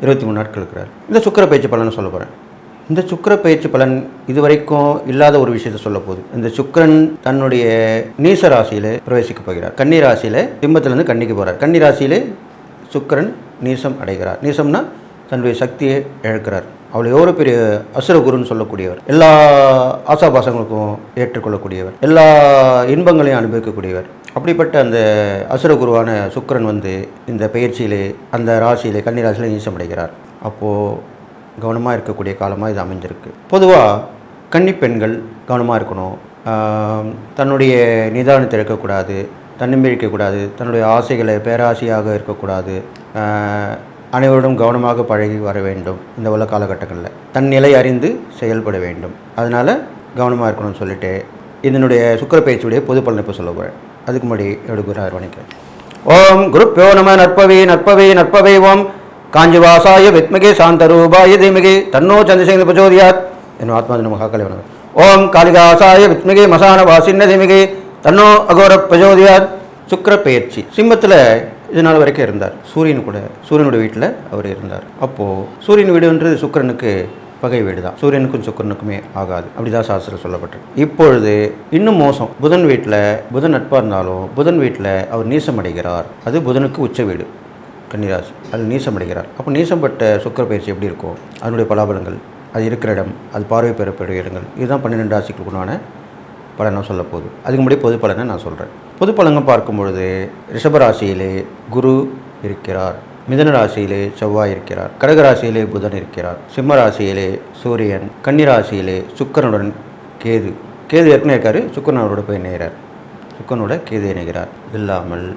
இருபத்தி மூணு நாட்கள் இருக்கிறார். இந்த சுக்கர பயிற்சி பலனை சொல்ல போகிறேன் இந்த சுக்கிர பயிற்சி பலன் இதுவரைக்கும் இல்லாத ஒரு விஷயத்தை சொல்ல போகுது. இந்த சுக்கிரன் தன்னுடைய நீச ராசியில் பிரவேசிக்க போகிறார். கன்னி ராசியில் சிம்மத்திலிருந்து கன்னிக்கு போகிறார் கன்னி ராசியிலே சுக்கிரன் நீசம் அடைகிறார். நீசம்னா தன்னுடைய சக்தியை இழக்கிறார். அவள் எவ்வளோ பெரிய அசுரகுருன்னு சொல்லக்கூடியவர். எல்லா ஆசாபாசங்களுக்கும் ஏற்றுக்கொள்ளக்கூடியவர். எல்லா இன்பங்களையும் அனுபவிக்கக்கூடியவர். அப்படிப்பட்ட அந்த அசுரகுருவான சுக்கரன் வந்து இந்த பயிற்சியிலே அந்த ராசியிலே கன்னி ராசியிலே அப்போது கவனமாக இருக்கக்கூடிய காலமாக இது அமைஞ்சிருக்கு. பொதுவாக கன்னி பெண்கள் கவனமாக இருக்கணும். தன்னுடைய நிதானத்தை இருக்கக்கூடாது தன்னம்பிக்கை தன்னுடைய ஆசைகளை பேராசையாக இருக்கக்கூடாது அனைவருடன் கவனமாக பழகி வர வேண்டும் இந்த உள்ள காலகட்டங்களில். தன் நிலை அறிந்து செயல்பட வேண்டும். அதனால் கவனமாக இருக்கணும்னு சொல்லிட்டு இதனுடைய சுக்கர பயிற்சியுடைய பொது பலனை இப்போ சொல்ல போகிறேன் அதுக்கு முன்னாடி எடுக்கிறார் வணிகம் ஓம் குருப்பியோ நம நற்பவே நற்பவே நற்பவே ஓம். காஞ்சிவாசாய வித்மகே சாந்தரூபாய தீமகே. தன்னோ சந்திரசேகர பிரச்சோதியாத். என் ஆத்மா மகாக்கலை வணக்கம் ஓம் காளிகாசாய வித்மகே மசான வாசின்ன தீமகே. தன்னோ அகோர பிரச்சோதியாத். சுக்கர பயிற்சி. சிம்மத்தில் இது நாள் வரைக்கும் இருந்தார். சூரியன் கூட சூரியனுடைய வீட்டில் அவர் இருந்தார். அப்போது சூரியன் வீடுன்றது சுக்கிரனுக்கு பகை வீடு தான் சூரியனுக்கும் சுக்கிரனுக்குமே ஆகாது. அப்படிதான் சாஸ்திரம் சொல்லப்பட்டிருக்கு. இப்பொழுது இன்னும் மோசம். புதன் வீட்டில் புதன் நட்பாக இருந்தாலும் புதன் வீட்டில் அவர் நீசம் அடைகிறார் அது புதனுக்கு உச்ச வீடு. கன்னிராசி. அது நீசம் அடைகிறார் அப்போ நீசம்பட்ட சுக்கிர பயிற்சி எப்படி இருக்கும் அதனுடைய பலாபலங்கள் அது இருக்கிற இடம் அது பார்வை பெறக்கூடிய இடங்கள் இதுதான் பன்னிரெண்டு ராசிகளுக்குண்டான பலனாக சொல்லப்போகுது. சொல்ல போகுது அதுக்கு முன்னாடி பொது பலனை நான் சொல்கிறேன் பொது பலன்கள் பார்க்கும் பொழுது ரிஷபராசியிலே குரு இருக்கிறார். மிதன ராசியிலே செவ்வாய் இருக்கிறார். கடகராசியிலே புதன் இருக்கிறார். சிம்ம ராசியிலே சூரியன். கன்னிராசியிலே சுக்கரனுடன் கேது. கேது ஏற்கனவே இருக்காரு. சுக்கரனோட போய் இணைகிறார். சுக்கரனோட கேது இணைகிறார். இல்லாமல்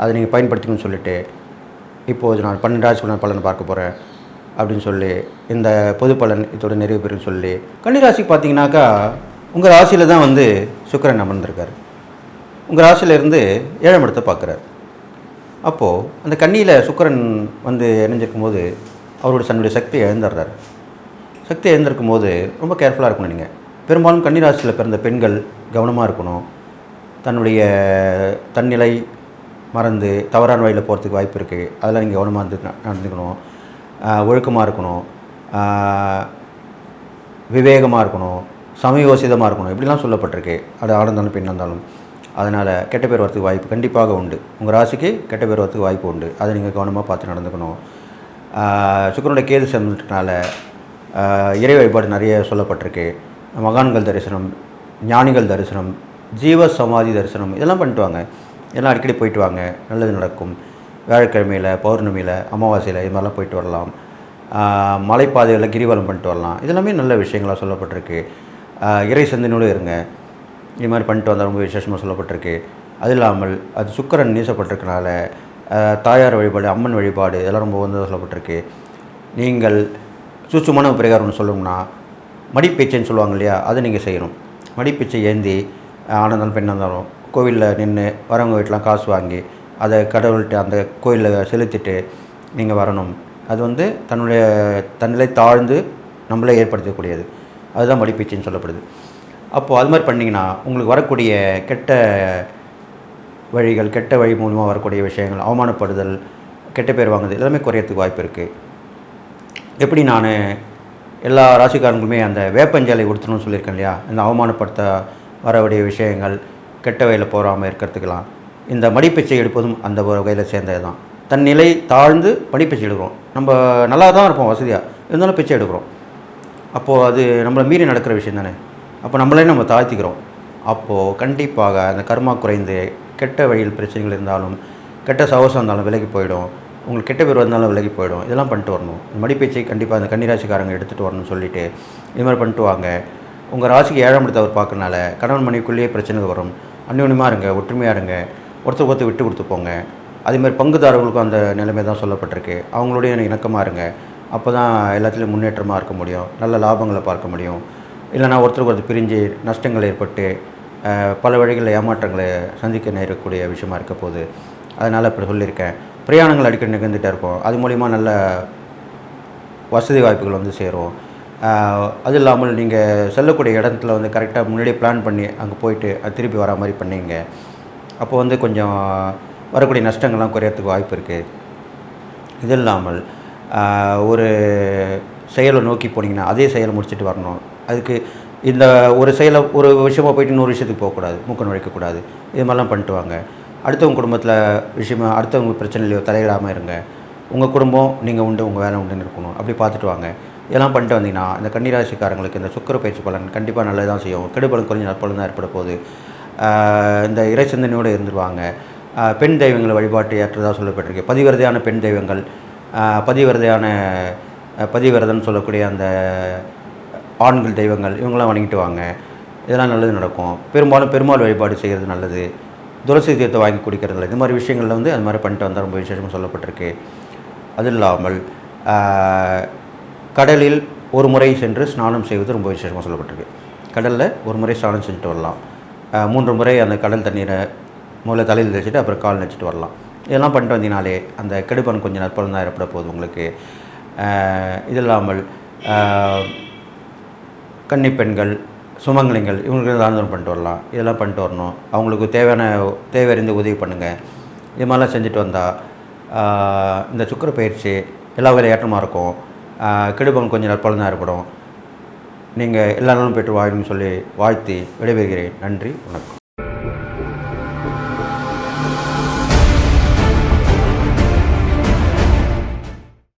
அதை நீங்கள் பயன்படுத்திக்கணும்னு சொல்லிட்டு இப்போது நான் பன்னெண்டு ராசிக்குள்ள பலன் பார்க்க போகிறேன் அப்படின்னு சொல்லி இந்த பொது பலன் இதோட நிறைவு பெறும் சொல்லி கன்னிராசிக்கு பார்த்தீங்கன்னாக்கா உங்கள் ராசியில் தான் வந்து சுக்கரன் அமர்ந்திருக்காரு. உங்கள் ராசியிலேருந்து ஏழாம் இடத்தை பார்க்குறாரு. அப்போது அந்த கண்ணியில் சுக்கரன் வந்து இணைஞ்சிருக்கும் போது அவருடைய தன்னுடைய சக்தியை இழந்துடுறாரு. சக்தி எழுந்திருக்கும் போது ரொம்ப கேர்ஃபுல்லாக இருக்கணும் நீங்கள் பெரும்பாலும் கன்னிராசியில் பிறந்த பெண்கள் கவனமாக இருக்கணும். தன்னுடைய தன்னிலை மறந்து தவறான வழியில் போகிறதுக்கு வாய்ப்பு இருக்குது அதெல்லாம் நீங்கள் கவனமாக இருந்து நடந்துக்கணும். ஒழுக்கமாக இருக்கணும். விவேகமாக இருக்கணும். சமயோசிதமாக இருக்கணும். இப்படிலாம் சொல்லப்பட்டிருக்கு. அது ஆடந்தாலும் இருந்தாலும் இருந்தாலும். அதனால் கெட்ட பேர் வரத்துக்கு வாய்ப்பு கண்டிப்பாக உண்டு. உங்கள் ராசிக்கு கெட்ட பேர் வரத்துக்கு வாய்ப்பு உண்டு. அதை நீங்கள் கவனமாக பார்த்து நடந்துக்கணும். சுக்கரனுடைய சுக்கிரனுடைய கேது சேர்ந்ததுனால இறை வழிபாடு நிறைய சொல்லப்பட்டிருக்கு. மகான்கள் தரிசனம் ஞானிகள் தரிசனம் ஜீவ சமாதி தரிசனம் இதெல்லாம் பண்ணிட்டு வாங்க. எல்லாம் அடிக்கடி போயிட்டு வாங்க. நல்லது நடக்கும். வியாழக்கிழமையில் பௌர்ணமியில் அமாவாசையில் இது மாதிரிலாம் போயிட்டு வரலாம். ஆஹ் மலைப்பாதையில் கிரிவலம் பண்ணிட்டு வரலாம். இதெல்லாமே நல்ல விஷயங்களாக சொல்லப்பட்டிருக்கு. இறை சந்தினோடு இருங்க. இது மாதிரி பண்ணிட்டு வந்தால் ரொம்ப விசேஷமாக சொல்லப்பட்டிருக்கு. அது இல்லாமல் அது சுக்கரன் நீசப்பட்டிருக்கனால தாயார் வழிபாடு அம்மன் வழிபாடு இதெல்லாம் ரொம்ப வந்து சொல்லப்பட்டிருக்கு. நீங்கள் சுச்சுமான பிரகாரம் ஒன்று சொல்லணும்னா மடிப்பீச்சைன்னு சொல்லுவாங்க இல்லையா? அதை நீங்கள் செய்யணும். மடிப்பீச்சை ஏந்தி ஆனந்தாலும் பெண்ணாக இருந்தாலும் கோவிலில் நின்று வரவங்க வீட்டிலாம் காசு வாங்கி அதை கடவுள்கிட்ட அந்த கோயிலில் செலுத்திட்டு நீங்கள் வரணும். அது வந்து தன்னுடைய தன்னிலை தாழ்ந்து நம்மளே ஏற்படுத்தக்கூடியது. அதுதான் மடிப்பீச்சுன்னு சொல்லப்படுது. அப்போது அது மாதிரி பண்ணிங்கன்னா உங்களுக்கு வரக்கூடிய கெட்ட வழிகள் கெட்ட வழி மூலமாக வரக்கூடிய விஷயங்கள் அவமானப்படுதல் கெட்ட பேர் வாங்குது எல்லாமே குறையறதுக்கு வாய்ப்பு இருக்குது எப்படி நான் எல்லா ராசிக்காரங்களுமே அந்த வேப்பஞ்சலை கொடுத்துணும்னு சொல்லியிருக்கேன் இல்லையா? அந்த அவமானப்படுத்த வரக்கூடிய விஷயங்கள் கெட்ட வழியில் போகாமல் இருக்கிறதுக்கெல்லாம் இந்த மடிப்பிச்சை எடுப்பதும் அந்த வகையில் சேர்ந்தது தான். தன் நிலை தாழ்ந்து மடிப்பிச்சை எடுக்கிறோம். நம்ம நல்லா தான் இருப்போம் வசதியாக இருந்தாலும் பிச்சை எடுக்கிறோம். அப்போது அது நம்மளை மீறி நடக்கிற விஷயம் தானே. அப்போ நம்மளே நம்ம தாழ்த்திக்கிறோம். அப்போது கண்டிப்பாக அந்த கர்மா குறைந்து கெட்ட வழியில் பிரச்சனைகள் இருந்தாலும் கெட்ட சவசம் இருந்தாலும் விலகி போயிடும். உங்களுக்கு கெட்ட பேர் வந்தாலும் விலகி போயிடும். இதெல்லாம் பண்ணிட்டு வரணும். மடிப்பேச்சை கண்டிப்பாக அந்த கன்னிராசிக்காரங்க எடுத்துகிட்டு வரணும்னு சொல்லிட்டு இது மாதிரி பண்ணிட்டு வாங்க. உங்கள் ராசிக்கு ஏழாம் இடத்தை அவர் பார்க்கறனால கணவன் மனைவிக்குள்ளேயே பிரச்சனைகள் வரும். அந்யோன்யமாக இருங்க ஒற்றுமையாக இருங்க. ஒருத்தர் ஒருத்தர் விட்டு கொடுத்து போங்க. அதேமாதிரி பங்குதாரர்களுக்கும் அந்த நிலைமை தான் சொல்லப்பட்டிருக்கு. அவங்களுடைய இணக்கமாக இருங்க. அப்போ தான் எல்லாத்துலேயும் முன்னேற்றமாக இருக்க முடியும். நல்ல லாபங்களை பார்க்க முடியும். இல்லைனா ஒருத்தருக்கு ஒருத்தர் பிரிஞ்சு நஷ்டங்கள் ஏற்பட்டு பல வழிகளில் ஏமாற்றங்களை சந்திக்க நேரக்கூடிய விஷயமா இருக்க போகுது. அதனால் இப்படி சொல்லியிருக்கேன். பிரயாணங்கள் அடிக்கடி நிகழ்ந்துகிட்டே இருக்கும். அது மூலிமா நல்ல வசதி வாய்ப்புகள் வந்து சேரும். அது இல்லாமல் நீங்கள் செல்லக்கூடிய இடத்துல வந்து கரெக்டாக முன்னாடியே பிளான் பண்ணி அங்கே போயிட்டு திருப்பி வர மாதிரி பண்ணிங்க. அப்போ வந்து கொஞ்சம் வரக்கூடிய நஷ்டங்கள்லாம் குறையறதுக்கு வாய்ப்பு இருக்குது இது இல்லாமல் ஒரு செயலை நோக்கி போனீங்கன்னா அதே செயலை முடிச்சுட்டு வரணும். அதுக்கு இந்த ஒரு செயலை ஒரு விஷயமாக போயிட்டு இன்னொரு விஷயத்துக்கு போகக்கூடாது மூக்க நுழைக்கக்கூடாது இது மாதிரிலாம் பண்ணிட்டு வாங்க. அடுத்தவங்க குடும்பத்தில் விஷயமா அடுத்தவங்க பிரச்சனையிலையோ தலையிடாமல் இருங்க. உங்கள் குடும்பம் நீங்கள் உண்டு உங்கள் வேலை உண்டுன்னு இருக்கணும். அப்படி பார்த்துட்டு வாங்க. இதெல்லாம் பண்ணிட்டு வந்தீங்கன்னா இந்த கன்னிராசிக்காரங்களுக்கு இந்த சுக்கர பயிற்சி பலன் கண்டிப்பாக நல்லது தான் செய்யும். கெடுபலன் குறைஞ்ச நற்பலன் தான் ஏற்பட போகுது. இந்த இறைச்சந்தனையோடு இருந்துருவாங்க. பெண் தெய்வங்களை வழிபாட்டு ஏற்றதாக சொல்லப்பட்டிருக்கு. பதிவிரதையான பெண் தெய்வங்கள் பதிவிரதையான பதிவிரதன்னு சொல்லக்கூடிய அந்த ஆண்கள் தெய்வங்கள் இவங்களாம் வணங்கிட்டு வாங்க. இதெல்லாம் நல்லது நடக்கும். பெரும்பாலும் பெருமாள் வழிபாடு செய்கிறது நல்லது. துளசி தீர்த்தம் வாங்கி குடிக்கிறது நல்லது. இந்த மாதிரி விஷயங்களில் வந்து அது மாதிரி பண்ணிட்டு வந்தால் ரொம்ப விசேஷமாக சொல்லப்பட்டிருக்கு. அது இல்லாமல் கடலில் ஒரு முறை சென்று ஸ்நானம் செய்வது ரொம்ப விசேஷமாக சொல்லப்பட்டிருக்கு. கடலில் ஒரு முறை ஸ்நானம் செஞ்சுட்டு வரலாம். மூன்று முறை அந்த கடல் தண்ணீரை முதல்ல தலையில் தெளிச்சிட்டு அப்புறம் கால் நினச்சிட்டு வரலாம். இதெல்லாம் பண்ணிட்டு வந்தீங்கனாலே அந்த கெடுப்பன் கொஞ்சம் நற்பலன் தான் ஏற்பட போகுது உங்களுக்கு. இது இல்லாமல் கன்னிப்பெண்கள் கன்னி பெண்கள் சுமங்கலிங்கள் இவங்களுக்கு தானம் பண்ணிட்டு வரலாம். இதெல்லாம் பண்ணிட்டு வரணும். அவங்களுக்கு தேவையான தேவை அறிந்து உதவி பண்ணுங்கள் இது மாதிரிலாம் செஞ்சுட்டு வந்தால் இந்த சுக்கர பயிற்சி எல்லா வகையிலும் ஏற்றமாக இருக்கும். கெடுபம் கொஞ்சம் நற்பலனாக தான் நீங்கள் எல்லா நாளும் பெற்று வாழணும்னு சொல்லி வாழ்த்தி விடைபெறுகிறேன். நன்றி வணக்கம்.